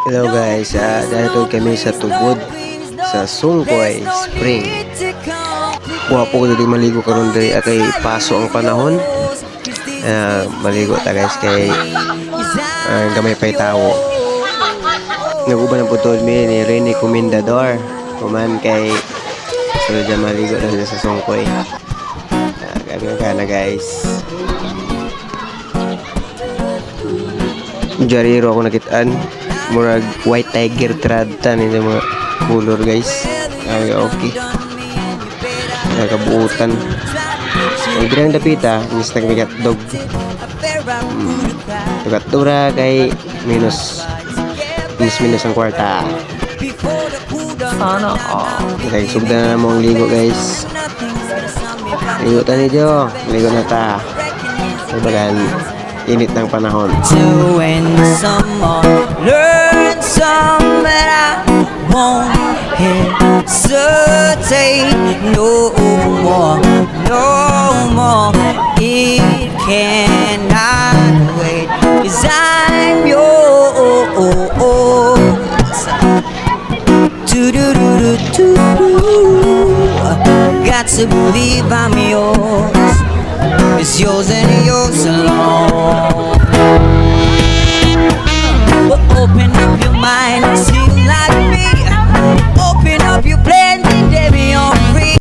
Hello guys, uh, dahil kami sa tubod sa Sungkoy Spring. Kuha po ko maligo karon diri ah, kay paso ang panahon. Uh, maligo ta guys kay uh, gamay pay tawo. Naguban ang putol mi ni Rene Comendador. Kuman kay so dyan maligo na sa Sungkoy. Uh, gabi ka na guys. Jariro ako nakitaan. Murag white tiger trad-tan ini mga color guys. Ay okay. Nakabuutan. Ang dirang dapita, mis nagmigat dog. Hmm. Tugat dura kay minus minus minus ang kwarta. Sana all. Okay, sugda na mo ang ligo guys. Ligo ta ni Jo. Ligo na ta. Sabagan, init ng panahon. to when someone won't hesitate no more, no more. It cannot wait, cause I'm yours. Do do do do do. Got to believe I'm yours. It's yours and yours alone. Well, open up your mind me.